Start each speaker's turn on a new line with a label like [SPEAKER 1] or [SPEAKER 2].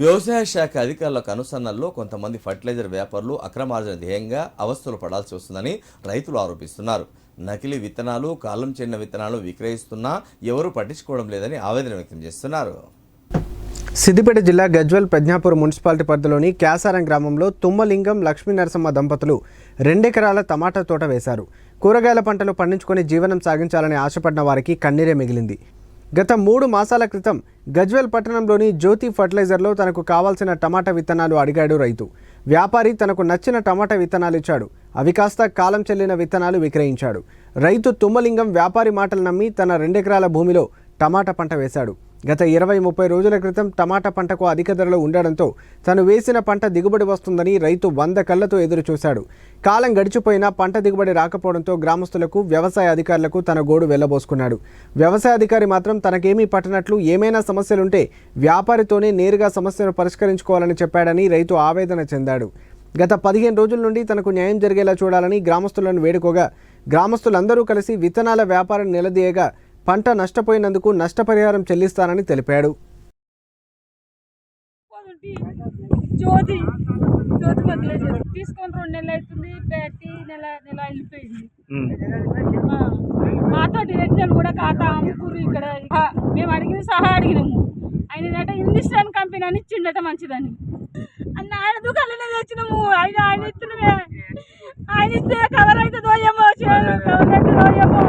[SPEAKER 1] వ్యవసాయ శాఖ అధికారులకు కనుసన్నల్లో కొంతమంది ఫర్టిలైజర్ వ్యాపారులు అక్రమార్జన ధ్యేయంగా అవస్థలు పడాల్సి వస్తుందని రైతులు ఆరోపిస్తున్నారు. నకిలీ విత్తనాలు కాలం చెందిన విత్తనాలు విక్రయిస్తున్నా ఎవరూ పట్టించుకోవడం లేదని ఆవేదన వ్యక్తం చేస్తున్నారు.
[SPEAKER 2] సిద్దిపేట జిల్లా గజ్వల్ ప్రజ్ఞాపూర్ మున్సిపాలిటీ పరిధిలోని క్యాసారం గ్రామంలో తుమ్మలింగం లక్ష్మీ నరసమ్మ దంపతులు రెండెకరాల టమాటా తోట వేశారు. కూరగాయల పంటలు పండించుకొని జీవనం సాగించాలని ఆశపడిన వారికి కన్నీరే మిగిలింది. గత మూడు మాసాల క్రితం గజ్వెల్ పట్టణంలోని జ్యోతి ఫర్టిలైజర్లో తనకు కావాల్సిన టమాటా విత్తనాలు అడిగాడు రైతు. వ్యాపారి తనకు నచ్చిన టమాటా విత్తనాలు ఇచ్చాడు. అవి కాస్త కాలం చెల్లిన విత్తనాలు విక్రయించాడు. రైతు తుమ్మలింగం వ్యాపారి మాటలు నమ్మి తన రెండెకరాల భూమిలో టమాటా పంట వేశాడు. గత ఇరవై ముప్పై రోజుల క్రితం టమాటా పంటకు అధిక ధరలు ఉండడంతో తను వేసిన పంట దిగుబడి వస్తుందని రైతు వంద కళ్ళతో ఎదురు చూశాడు. కాలం గడిచిపోయినా పంట దిగుబడి రాకపోవడంతో గ్రామస్తులకు వ్యవసాయ అధికారులకు తన గోడు వెళ్ళబోసుకున్నాడు. వ్యవసాయ అధికారి మాత్రం తనకేమీ పట్టనట్లు ఏమైనా సమస్యలుంటే వ్యాపారితోనే నేరుగా సమస్యను పరిష్కరించుకోవాలని చెప్పాడని రైతు ఆవేదన చెందాడు. గత పదిహేను రోజుల నుండి తనకు న్యాయం జరిగేలా చూడాలని గ్రామస్తులను వేడుకోగా గ్రామస్తులందరూ కలిసి విత్తనాల వ్యాపారం నిలదీయగా పంట నష్టపోయినందుకు నష్టపరిహారం చెల్లిస్తానని తెలిపాడు.
[SPEAKER 3] జ్యోతి జ్యోతి వదిలేదు తీసుకొని రెండు నెలలు అవుతుంది పెట్టి నెల నెల వెళ్ళిపోయింది. కూడా ఖాతా ఇక్కడ. మేము అడిగిన సహా అడిగినాము. ఆయన కంపెనీ అని ఇచ్చిండట మంచిదని. అన్న ఆయన దుకాణంలో తెచ్చినాము. ఆయన ఆయన ఇస్తున్నామే ఆయన ఇస్తే కవర్ అవుతుందో ఏమో కవర్ అవుతుందో ఏమో